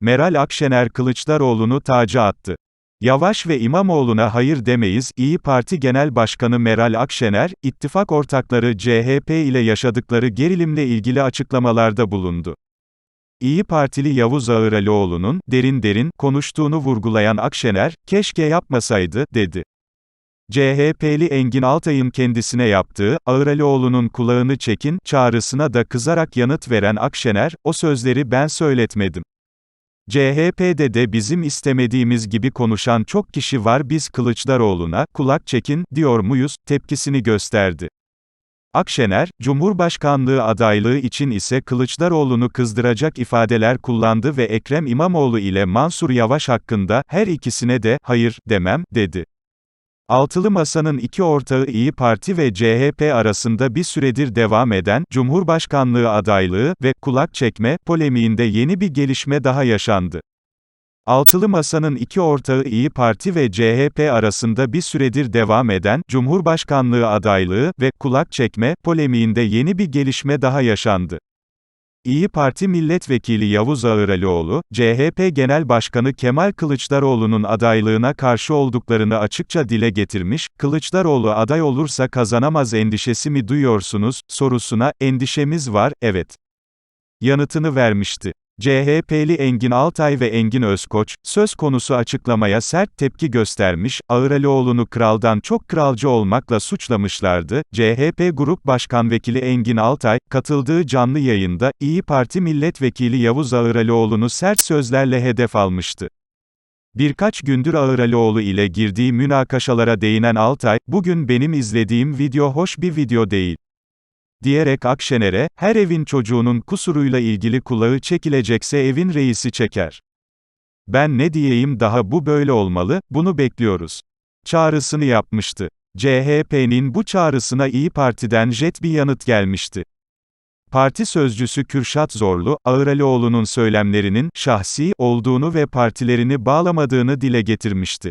Meral Akşener Kılıçdaroğlu'nu taca attı. Yavaş ve İmamoğlu'na hayır demeyiz, İyi Parti Genel Başkanı Meral Akşener, ittifak ortakları CHP ile yaşadıkları gerilimle ilgili açıklamalarda bulundu. İyi Partili Yavuz Ağıralioğlu'nun, derin derin, konuştuğunu vurgulayan Akşener, keşke yapmasaydı, dedi. CHP'li Engin Altay'ın kendisine yaptığı, Ağıralioğlu'nun kulağını çekin, çağrısına da kızarak yanıt veren Akşener, o sözleri ben söyletmedim. CHP'de de bizim istemediğimiz gibi konuşan çok kişi var biz Kılıçdaroğlu'na, kulak çekin, diyor muyuz, tepkisini gösterdi. Akşener, Cumhurbaşkanlığı adaylığı için ise Kılıçdaroğlu'nu kızdıracak ifadeler kullandı ve Ekrem İmamoğlu ile Mansur Yavaş hakkında, her ikisine de, hayır, demem, dedi. Altılı Masa'nın iki ortağı İyi Parti ve CHP arasında bir süredir devam eden, Cumhurbaşkanlığı adaylığı ve kulak çekme polemiğinde yeni bir gelişme daha yaşandı. Altılı Masa'nın iki ortağı İyi Parti ve CHP arasında bir süredir devam eden, Cumhurbaşkanlığı adaylığı ve kulak çekme polemiğinde yeni bir gelişme daha yaşandı. İyi Parti Milletvekili Yavuz Ağıralioğlu, CHP Genel Başkanı Kemal Kılıçdaroğlu'nun adaylığına karşı olduklarını açıkça dile getirmiş, Kılıçdaroğlu aday olursa kazanamaz endişesi mi duyuyorsunuz, sorusuna, endişemiz var, evet. Yanıtını vermişti. CHP'li Engin Altay ve Engin Özkoç, söz konusu açıklamaya sert tepki göstermiş, Ağıralioğlu'nu kraldan çok kralcı olmakla suçlamışlardı. CHP Grup Başkan Vekili Engin Altay, katıldığı canlı yayında, İyi Parti Milletvekili Yavuz Ağıralioğlu'nu sert sözlerle hedef almıştı. Birkaç gündür Ağıralioğlu ile girdiği münakaşalara değinen Altay, bugün benim izlediğim video hoş bir video değil diyerek Akşener'e, her evin çocuğunun kusuruyla ilgili kulağı çekilecekse evin reisi çeker. Ben ne diyeyim daha bu böyle olmalı, bunu bekliyoruz. Çağrısını yapmıştı. CHP'nin bu çağrısına İyi Parti'den jet bir yanıt gelmişti. Parti sözcüsü Kürşat Zorlu, Ağıralioğlu'nun söylemlerinin şahsi olduğunu ve partilerini bağlamadığını dile getirmişti.